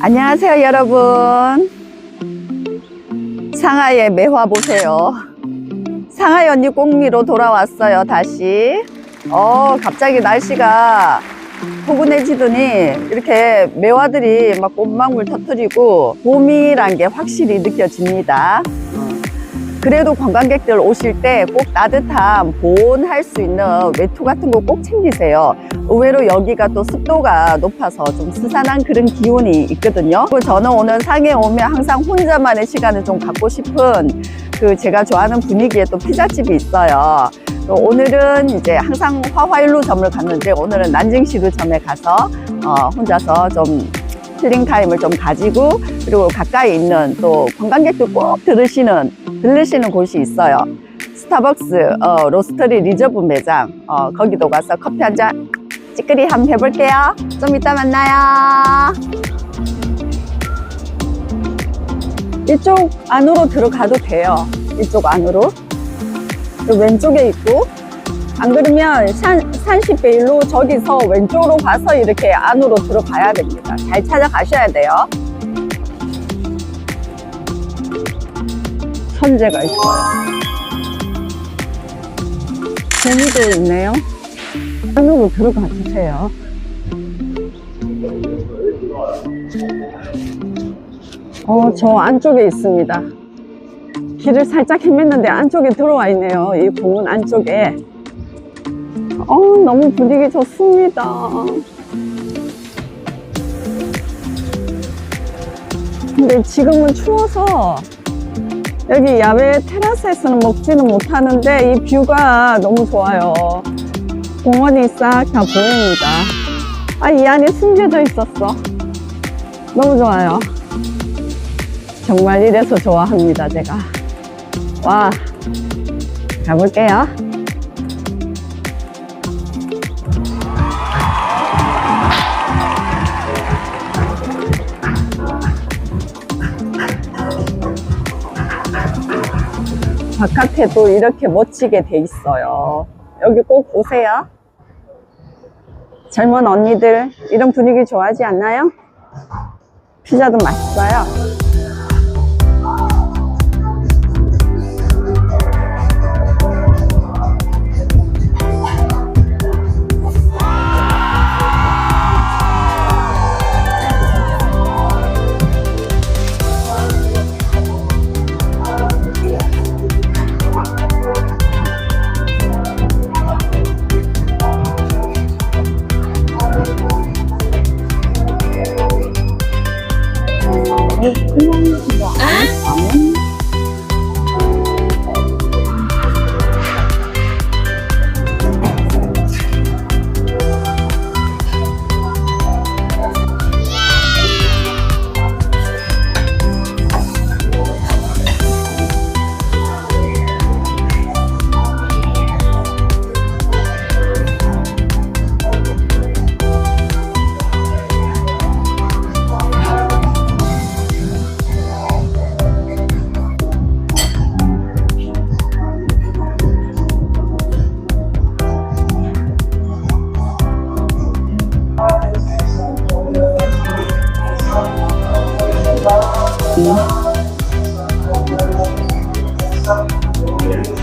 안녕하세요, 여러분. 상하이의 매화 보세요. 상하이 언니 꽁미로 돌아왔어요, 다시. 어, 갑자기 날씨가 포근해지더니 이렇게 매화들이 막 꽃망울 터뜨리고 봄이란 게 확실히 느껴집니다. 그래도 관광객들 오실 때 꼭 따뜻한 보온할 수 있는 외투 같은 거 꼭 챙기세요. 의외로 여기가 또 습도가 높아서 좀 스산한 그런 기온이 있거든요. 그리고 저는 오늘 상해 오면 항상 혼자만의 시간을 좀 갖고 싶은 그 제가 좋아하는 분위기의 또 피자집이 있어요. 또 오늘은 이제 항상 화화일루점을 갔는데 오늘은 난징시루점에 가서 어, 혼자서 좀 힐링 타임을 좀 가지고 그리고 가까이 있는 또 관광객들 꼭 들으시는 들르시는 곳이 있어요. 스타벅스 어, 로스터리 리저브 매장 어, 거기도 가서 커피 한 잔 찌끄리 한번 해볼게요. 좀 이따 만나요. 이쪽 안으로 들어가도 돼요. 이쪽 안으로. 그 왼쪽에 있고 안 그러면 산, 산시베일로 저기서 왼쪽으로 가서 이렇게 안으로 들어가야 됩니다. 잘 찾아가셔야 돼요. 선재가 있어요. 재미도 있네요. 안으로 들어가 주세요. 어, 저 안쪽에 있습니다. 길을 살짝 헤맸는데 안쪽에 들어와 있네요. 이 공원 안쪽에. 어, 너무 분위기 좋습니다. 근데 지금은 추워서 여기 야외 테라스에서는 먹지는 못하는데 이 뷰가 너무 좋아요. 공원이 싹 다 보입니다. 아, 이 안에 숨겨져 있었어. 너무 좋아요. 정말 이래서 좋아합니다, 제가. 와, 가볼게요. 바깥에도 이렇게 멋지게 돼 있어요. 여기 꼭 오세요. 젊은 언니들 이런 분위기 좋아하지 않나요? 피자도 맛있어요. 그냥해도진 짜.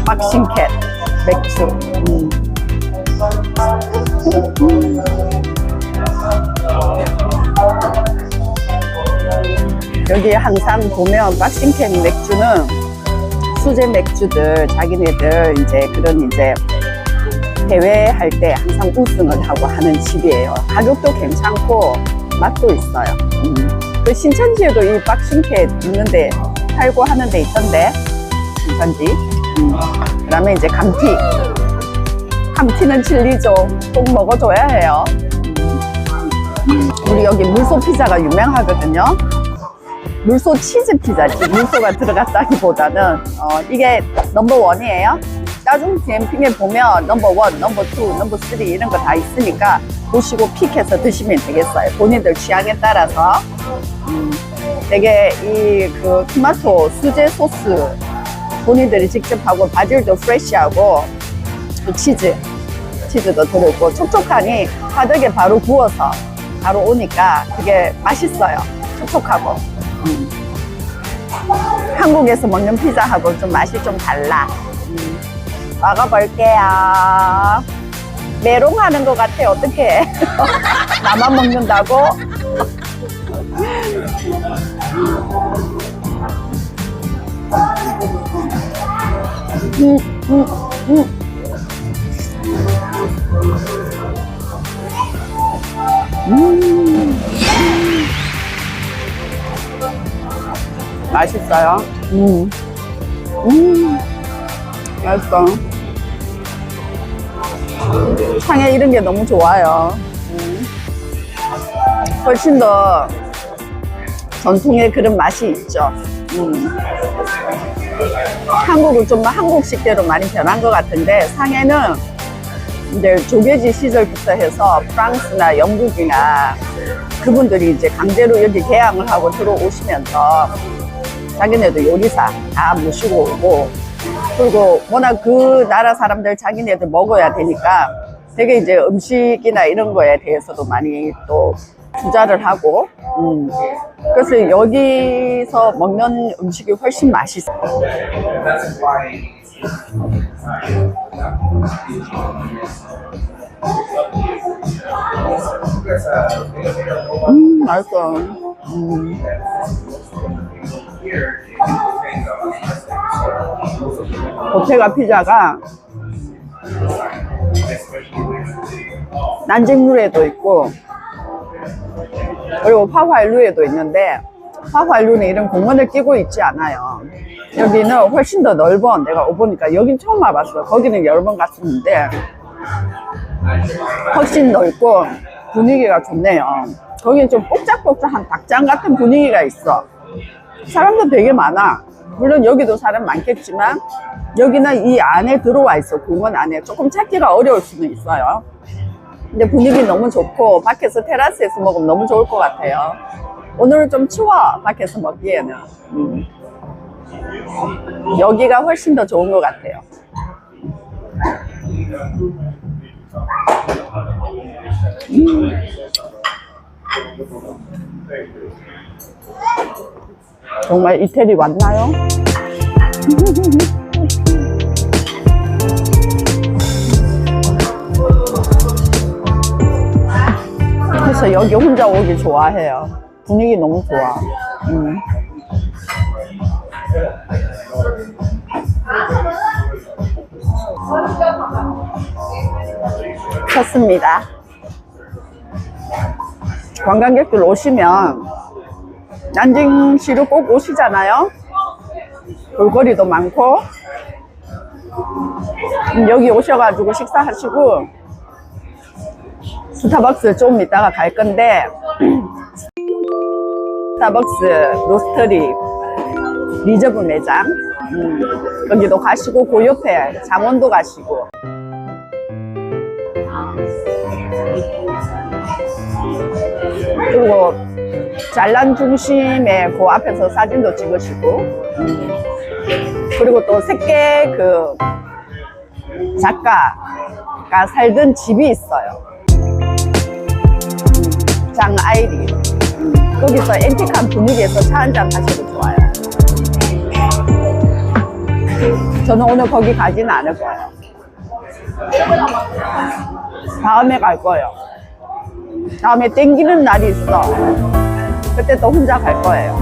박싱캣 맥주. 음. 여기 항상 보면 박싱캣 맥주는 수제 맥주들 자기네들 이제 그런 이제 대회 할 때 항상 우승을 하고 하는 집이에요. 가격도 괜찮고 맛도 있어요. 음. 그 신천지에도 이 박싱캣 있는데 팔고 하는 데 있던데 신천지. 음. 그 다음에 이제 감튀. 감튀는 진리죠. 꼭 먹어줘야 해요. 음. 우리 여기 물소 피자가 유명하거든요. 물소 치즈 피자지. 물소가 들어갔다기보다는 어, 이게 넘버 원이에요. 짜중 캠핑에 보면 넘버 원, 넘버 투, 넘버 쓰리 이런 거 다 있으니까 보시고 픽해서 드시면 되겠어요. 본인들 취향에 따라서. 음, 되게 이 그 토마토 수제 소스 본인들이 직접 하고 바질도 프레쉬하고 또 치즈 치즈도 들어있고 촉촉하니 바닥에 바로 구워서 바로 오니까 되게 맛있어요. 촉촉하고. 음. 한국에서 먹는 피자하고 좀 맛이 좀 달라. 음. 먹어볼게요. 메롱하는 것 같아, 어떡해. 나만 먹는다고? 음, 음, 음. 음. 맛있어요. 음. 음. 맛있어. 상해 이런 게 너무 좋아요. 음. 훨씬 더 전통의 그런 맛이 있죠. 음. 한국은 좀 한국식대로 많이 변한 것 같은데 상해는 이제 조개지 시절부터 해서 프랑스나 영국이나 그분들이 이제 강제로 여기 개항을 하고 들어오시면서 자기네도 요리사 다 모시고 오고 그리고 워낙 그 나라 사람들 자기네들 먹어야 되니까 되게 이제 음식이나 이런 거에 대해서도 많이 또 투자를 하고 음. 그래서 여기서 먹는 음식이 훨씬 맛있어. That's why. 음, 맛있어. 음. 보테가 피자가 난징루에도 있고 그리고 파화일루에도 있는데 파화일루는 이런 공원을 끼고 있지 않아요. 여기는 훨씬 더 넓어. 내가 오보니까 여긴 처음 와봤어. 거기는 여러 번 갔었는데 훨씬 넓고 분위기가 좋네요. 거기는 좀 복작복작한 닭장 같은 분위기가 있어. 사람도 되게 많아. 물론 여기도 사람 많겠지만 여기는 이 안에 들어와 있어. 공원 안에. 조금 찾기가 어려울 수는 있어요. 근데 분위기 너무 좋고 밖에서 테라스에서 먹으면 너무 좋을 것 같아요. 오늘은 좀 추워. 밖에서 먹기에는. 음. 여기가 훨씬 더 좋은 것 같아요. 정말 이태리 왔나요? 그래서 여기 혼자 오기 좋아해요. 분위기 너무 좋아. 음. 쳤습니다. 관광객들 오시면 난징시로 꼭 오시잖아요. 볼거리도 많고. 음, 여기 오셔가지고 식사하시고 스타벅스 좀 이따가 갈 건데 스타벅스 로스터리 리저브 매장. 음, 여기도 가시고 그 옆에 장원도 가시고 그리고 잘난 중심에 그 앞에서 사진도 찍으시고 음. 그리고 또 새끼 그 작가가 살던 집이 있어요. 음, 장아이리. 음, 거기서 앤틱한 분위기에서 차 한잔 하셔도 좋아요. 저는 오늘 거기 가지는 않을 거예요. 다음에 갈 거예요 다음에 땡기는 날이 있어. 그때 또 혼자 갈 거예요.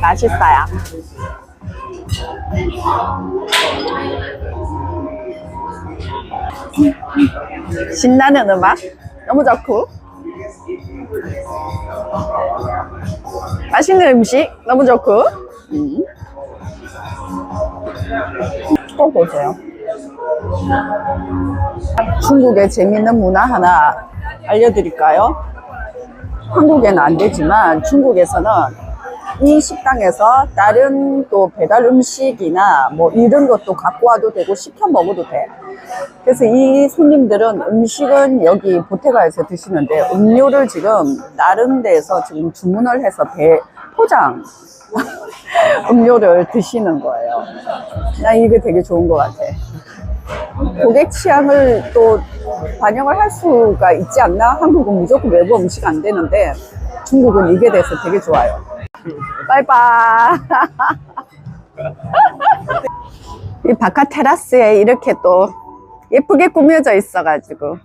맛있어요. 신나는 음악 너무 좋고 맛있는 음식 너무 좋고 음. 꼭 보세요. 중국의 재밌는 문화 하나 알려드릴까요? 한국에는 안 되지만 중국에서는 이 식당에서 다른 또 배달 음식이나 뭐 이런 것도 갖고 와도 되고 시켜 먹어도 돼. 그래서 이 손님들은 음식은 여기 보테가에서 드시는데 음료를 지금 다른 데에서 지금 주문을 해서 배 포장 음료를 드시는 거예요. 나 이게 되게 좋은 것 같아. 고객 취향을 또 반영을 할 수가 있지 않나? 한국은 무조건 외부 음식 안 되는데 중국은 이게 돼서 되게 좋아요. 빠이빠이. 이 바깥 테라스에 이렇게 또 예쁘게 꾸며져 있어가지고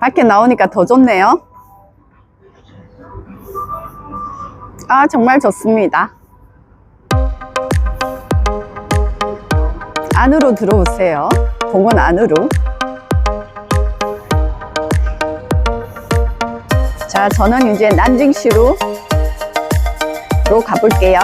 밖에 나오니까 더 좋네요. 아, 정말 좋습니다. 안으로 들어오세요. 공원 안으로. 자, 저는 이제 난징시로 로 가볼게요.